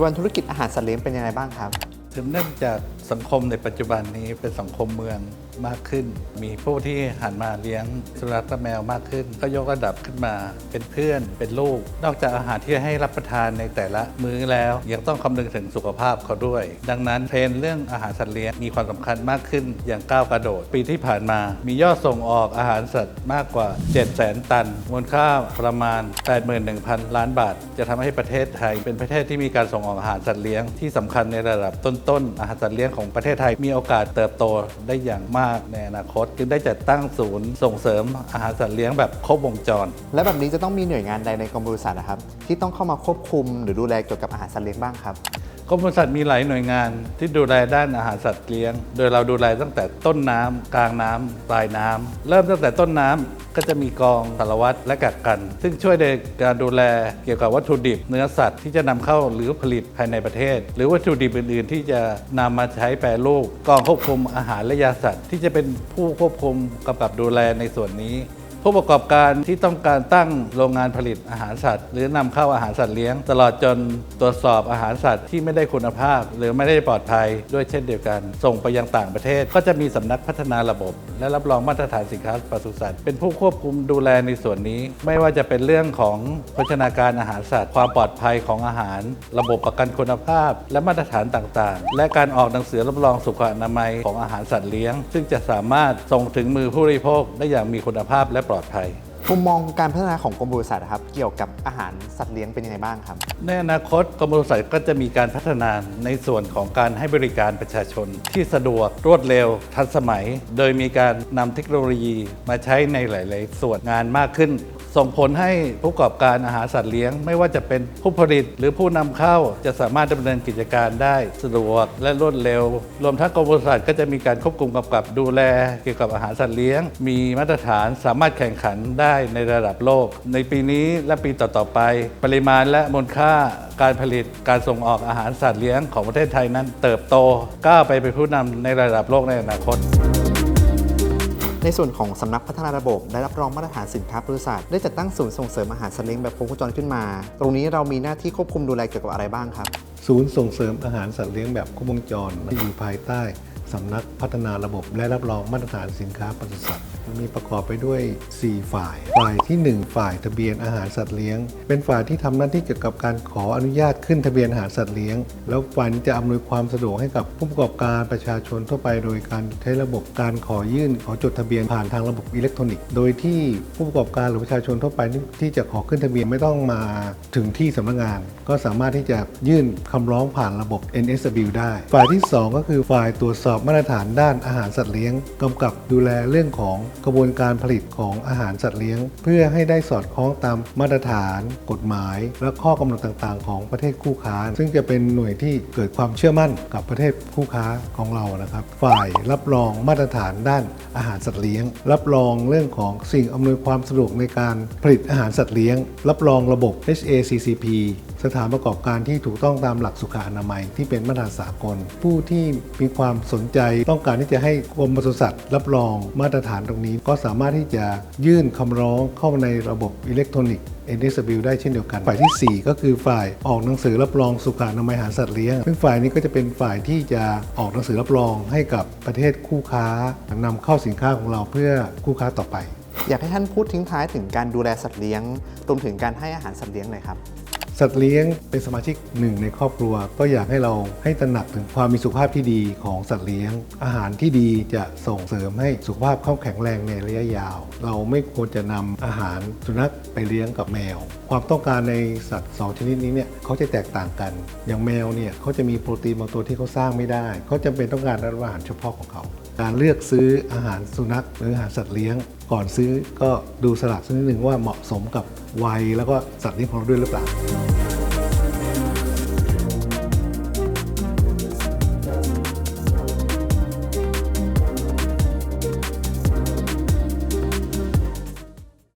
จุบันธุรกิจอาหารสัตว์เลี้ยงเป็นยังไงบ้างครับ ถึงเนื่องจากสังคมในปัจจุบันนี้เป็นสังคมเมืองมากขึ้น มีผู้ที่หันมาเลี้ยงสุนัขและแมวมากขึ้น ก็ยกระดับขึ้นมาเป็นเพื่อนเป็นลูก นอกจากอาหารที่ให้รับประทานในแต่ละมื้อแล้ว ยังต้องคำนึงถึงสุขภาพเขาด้วย ดังนั้นเทรนเรื่องอาหารสัตว์เลี้ยงมีความสำคัญมากขึ้นอย่างก้าวกระโดด ปีที่ผ่านมา มียอดส่งออกอาหารสัตว์มากกว่า 7 0 0 0 0 ตัน มูลค่าประมาณ 81,000 ล้านบาท จะทำให้ประเทศไทย เป็นประเทศที่มีการส่งออกอาหารสัตว์เลี้ยงที่สำคัญในระดับต้นๆอาหารสัตว์เลี้ยงของประเทศไทยมีโอกาสเติบโตได้อย่างมากในอนาคตจึงได้จัดตั้งศูนย์ส่งเสริมอาหารสัตว์เลี้ยงแบบครบวงจร และแบบนี้จะต้องมีหน่วยงานใดในกรมบริษัทนะครับ ที่ต้องเข้ามาควบคุมหรือดูแลเกี่ยวกับอาหารสัตว์เลี้ยงบ้างครับ กรมปศุสัตว์มีหลายหน่วยงานที่ดูแลด้านอาหารสัตว์เลี้ยง โดยเราดูแลตั้งแต่ต้นน้ำกลางน้ำปลายน้ำเริ่มตั้งแต่ต้นน้ำก็จะมีกองสารวัตรและกักกัน ซึ่งช่วยในการดูแลเกี่ยวกับวัตถุดิบ เนื้อสัตว์ที่จะนำเข้าหรือผลิตภายในประเทศ หรือวัตถุดิบอื่น ๆ ที่จะนำมาใช้แปรรูปกองควบคุมอาหารและยาสัตว์ ที่จะเป็นผู้ควบคุมกำกับดูแลในส่วนนี้ ผู้ประกอบการที่ต้องการตั้งโรงงานผลิตอาหารสัตว์ หรือนำเข้าอาหารสัตว์เลี้ยง ตลอดจนตรวจสอบอาหารสัตว์ที่ไม่ได้คุณภาพ หรือไม่ได้ปลอดภัยด้วยเช่นเดียวกัน ส่งไปยังต่างประเทศ ก็จะมีสำนักพัฒนาระบบ และรับรองมาตรฐานสินค้าปศุสัตว์ เป็นผู้ควบคุมดูแลในส่วนนี้ ไม่ว่าจะเป็นเรื่องของโภชนาการอาหารสัตว์ ความปลอดภัยของอาหาร ระบบประกันคุณภาพ และมาตรฐานต่างๆ และการออกหนังสือรับรองสุขอนามัยของอาหารสัตว์เลี้ยง ซึ่งจะสามารถส่งถึงมือผู้บริโภคได้อย่างมีคุณภาพและปลอดภัย มุมมองการพัฒนาของกรมบริษัทนะครับเกี่ยวกับอาหารสัตว์เลี้ยงเป็นยังไงบ้างครับ ในอนาคตกรมปศุสัตว์ก็จะมีการพัฒนาในส่วนของการให้บริการประชาชน ที่สะดวกรวดเร็ว ทันสมัย โดยมีการนำเทคโนโลยีมาใช้ในหลาย ๆ ส่วนงานมากขึ้น ส่งผลให้ผู้ประกอบการอาหารสัตว์เลี้ยง ไม่ว่าจะเป็นผู้ผลิตหรือผู้นำเข้าจะสามารถดำเนินกิจการได้สะดวกและรวดเร็ว รวมทั้งกรมปศุสัตว์ก็จะมีการควบคุมกำกับดูแล เกี่ยวกับอาหารสัตว์เลี้ยง มีมาตรฐานสามารถแข่งขันได้ในระดับโลก ในปีนี้และปีต่อๆไป ปริมาณและมูลค่าการผลิตการส่งออกอาหารสัตว์เลี้ยงของประเทศไทยนั้นเติบโตก้าวไปเป็นผู้นำในระดับโลกในอนาคต ในส่วนของสำนักพัฒนาระบบ ได้รับรองมาตรฐานสินค้าบริษัท ได้จัดตั้งศูนย์ส่งเสริมอาหารสัตว์เลี้ยงแบบครบวงจรขึ้นมา ตรงนี้เรามีหน้าที่ควบคุมดูแลเกี่ยวกับอะไรบ้างครับ ศูนย์ส่งเสริมอาหารสัตว์เลี้ยงแบบครบวงจรที่อยู่ภายใต้สำนักพัฒนาระบบ และรับรองมาตรฐานสินค้าปศุสัตว์ มีประกอบไปด้วย 4 ฝ่าย ฝ่ายที่ 1 ฝ่ายทะเบียนอาหารสัตว์เลี้ยง เป็นฝ่ายที่ทำหน้าที่เกี่ยวกับการขออนุญาตขึ้นทะเบียนอาหารสัตว์เลี้ยง แล้วฝ่ายนี้จะอำนวยความสะดวกให้กับผู้ประกอบการประชาชนทั่วไป โดยการใช้ระบบการขอยื่น ขอจดทะเบียนผ่านทางระบบอิเล็กทรอนิกส์ โดยที่ผู้ประกอบการหรือประชาชนทั่วไปที่จะขอขึ้นทะเบียนไม่ต้องมาถึงที่สำนักงาน ก็สามารถที่จะยื่นคำร้องผ่านระบบ NSW ได้ ฝ่ายที่ 2 ก็คือฝ่ายตรวจสอบมาตรฐานด้านอาหารสัตว์เลี้ยงกำกับดูแลเรื่องของกระบวนการผลิตของอาหารสัตว์เลี้ยง เพื่อให้ได้สอดคล้องตามมาตรฐาน กฎหมาย และข้อกำหนดต่างๆ ของประเทศคู่ค้า ซึ่งจะเป็นหน่วยที่เกิดความเชื่อมั่นกับประเทศคู่ค้าของเรานะครับ ฝ่ายรับรองมาตรฐานด้านอาหารสัตว์เลี้ยง รับรองเรื่องของสิ่งอำนวยความสะดวกในการผลิตอาหารสัตว์เลี้ยง รับรองระบบ HACCP สถานประกอบการที่ถูกต้องตามหลักสุขอนามัยที่เป็นมาตรฐานสากล ผู้ที่มีความสนใจต้องการที่จะให้กรมปศุสัตว์รับรองมาตรฐานตรงนี้ก็สามารถที่จะยื่นคำร้องเข้าในระบบอิเล็กทรอนิกส์ NSW ได้เช่นเดียวกัน ฝ่ายที่ 4 ก็คือฝ่ายออกหนังสือรับรองสุขอนามัยอาหารสัตว์เลี้ยง ซึ่งฝ่ายนี้ก็จะเป็นฝ่ายที่จะออกหนังสือรับรองให้กับประเทศคู่ค้านำเข้าสินค้าของเราเพื่อคู่ค้าต่อไป อยากให้ท่านพูดทิ้งท้ายถึงการดูแลสัตว์เลี้ยงรวมถึงการให้อาหารสัตว์เลี้ยงหน่อยครับ สัตว์เลี้ยงเป็นสมาชิกหนึ่งในครอบครัว ก็อยากให้เราให้ตระหนักถึงความมีสุขภาพที่ดีของสัตว์เลี้ยง อาหารที่ดีจะส่งเสริมให้สุขภาพเขาแข็งแรงในระยะยาว เราไม่ควรจะนำอาหารสุนัขไปเลี้ยงกับแมว ความต้องการในสัตว์สองชนิดนี้เนี่ยเขาจะแตกต่างกัน อย่างแมวเนี่ยเขาจะมีโปรตีนบางตัวที่เขาสร้างไม่ได้ เขาจำเป็นต้องการรับประทานอาหารเฉพาะของเขา การเลือกซื้ออาหารสุนัขหรืออาหารสัตว์เลี้ยง ก่อนซื้อก็ดูสลักสักนิดหนึ่งว่าเหมาะสมกับวัยแล้วก็สัตว์เลี้ยงของเราด้วยหรือเปล่า